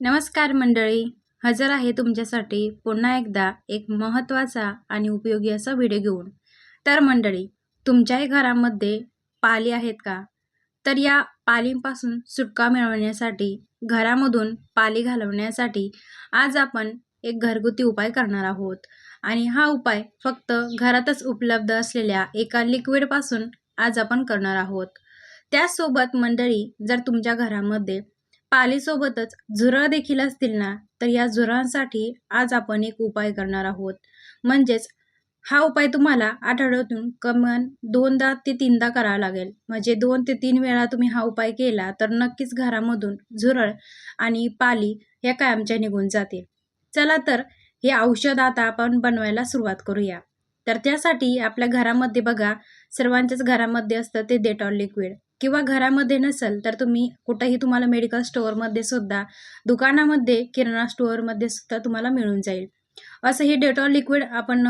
नमस्कार मंडळी हजर आहे तुमच्यासाठी पुन्हा एकदा एक महत्त्वाचा आणि उपयोगी असा व्हिडिओ घेऊन. तर मंडळी तुमच्याही घरामध्ये पाली आहेत का? तर या पालींपासून सुटका मिळवण्यासाठी घरामधून पाली घालवण्यासाठी आज आपण एक घरगुती उपाय करणार आहोत. आणि हा उपाय फक्त घरातच उपलब्ध असलेल्या एका लिक्विडपासून आज आपण करणार आहोत. त्याचसोबत मंडळी जर तुमच्या घरामध्ये पालीसोबतच झुरळ देखील असतील ना तर या झुरळांसाठी आज आपण एक उपाय करणार आहोत. म्हणजेच हा उपाय तुम्हाला आठवड्यातून कमान दोनदा ते तीनदा करावा लागेल. म्हणजे दोन ते तीन वेळा तुम्ही हा उपाय केला तर नक्कीच घरामधून झुरळ आणि पाली ह्या कायमच्या निघून जातील. चला तर हे औषध आता आपण बनवायला सुरुवात करूया. तर त्यासाठी आपल्या घरामध्ये बघा सर्वांच्याच घरामध्ये असतं ते डेटॉल लिक्विड. किंवा घरामध्ये नसेल तर तुम्ही कुठंही तुम्हाला मेडिकल स्टोअरमध्ये सुद्धा दुकानामध्ये किराणा स्टोअरमध्ये सुद्धा तुम्हाला मिळून जाईल. असं हे डेटॉल लिक्विड आपण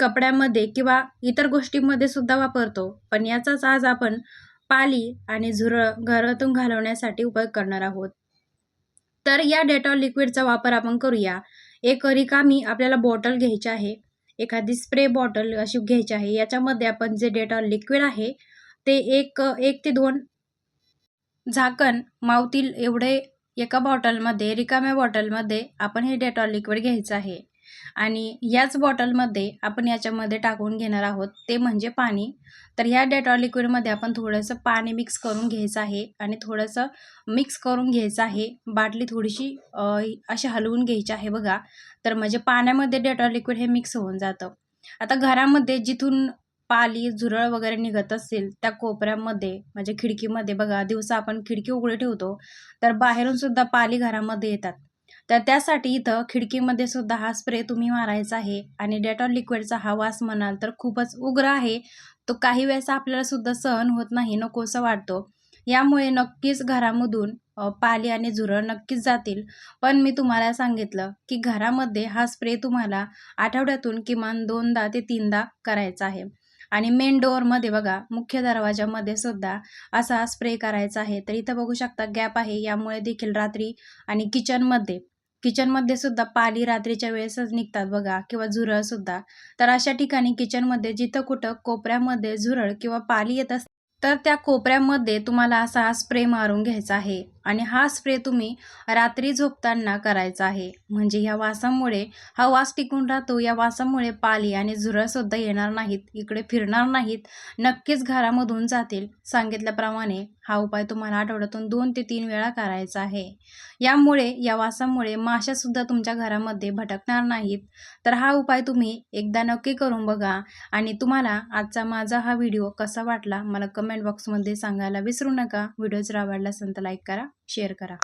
कपड्यामध्ये किंवा इतर गोष्टींमध्ये सुद्धा वापरतो. पण याचाच आज आपण पाली आणि झुरळ घरातून घालवण्यासाठी उपयोग करणार आहोत. तर या डेटॉल लिक्विडचा वापर आपण करूया. एक रिकामी आपल्याला बॉटल घ्यायची आहे. एखादी स्प्रे बॉटल अशी घ्यायची आहे. याच्यामध्ये आपण जे डेटॉल लिक्विड आहे ते एक एक ते दोन झाकण मावतील एवढे एका बॉटलमध्ये रिकाम्या बॉटलमध्ये आपण हे डेटॉल लिक्विड घ्यायचं आहे. आणि याच बॉटलमध्ये आपण याच्यामध्ये टाकून घेणार आहोत ते म्हणजे पाणी. तर ह्या डेटॉल लिक्विडमध्ये आपण थोडंसं पाणी मिक्स करून घ्यायचं आहे आणि थोडंसं मिक्स करून घ्यायचं आहे. बाटली थोडीशी अशी हलवून घ्यायची आहे बघा. तर म्हणजे पाण्यामध्ये डेटॉल लिक्विड हे मिक्स होऊन जातं. आता घरामध्ये जिथून पाली झुरळ वगैरे निघत असतील त्या कोपऱ्यामध्ये म्हणजे खिडकीमध्ये बघा दिवसा आपण खिडकी उघडी ठेवतो तर बाहेरून सुद्धा पाली घरामध्ये येतात. तर त्यासाठी इथं खिडकीमध्ये सुद्धा हा स्प्रे तुम्ही मारायचा आहे आणि डेटॉल लिक्विडचा हा वास म्हणाल तर खूपच उग्र आहे. तो काही वेळेस आपल्याला सुद्धा सहन होत नाही नकोसा वाटतो. यामुळे नक्कीच घरामधून पाली आणि झुरळ नक्कीच जातील. पण मी तुम्हाला सांगितलं की घरामध्ये हा स्प्रे तुम्हाला आठवड्यातून किमान दोनदा ते तीनदा करायचा आहे. आणि मेन डोअरमध्ये बघा मुख्य दरवाजामध्ये सुद्धा असा स्प्रे करायचा आहे. तर इथं बघू शकता गॅप आहे. यामुळे देखील रात्री आणि किचनमध्ये किचनमध्ये सुद्धा पाली रात्रीच्या वेळेसच निघतात बघा किंवा झुरळ सुद्धा. तर अशा ठिकाणी किचनमध्ये जिथं कुठं कोपऱ्यामध्ये झुरळ किंवा पाली येत असते तर त्या कोपऱ्यामध्ये तुम्हाला असा स्प्रे मारून घ्यायचा आहे. आणि हा स्प्रे तुम्ही रात्री झोपताना करायचा आहे. म्हणजे ह्या वासामुळे हा वास टिकून राहतो या वासामुळे पाली आणि झुरळसुद्धा येणार नाहीत इकडे फिरणार नाहीत नक्कीच घरामधून जातील. सांगितल्याप्रमाणे हा उपाय तुम्हाला आठवड्यातून दोन ते तीन वेळा करायचा आहे. यामुळे या वासामुळे माशासुद्धा तुमच्या घरामध्ये भटकणार नाहीत. तर हा उपाय तुम्ही एकदा नक्की करून बघा आणि तुम्हाला आजचा माझा हा व्हिडिओ कसा वाटला मला कमेंट बॉक्समध्ये सांगायला विसरू नका. व्हिडिओ जर आवडला असेल तर लाईक करा. शेअर करा.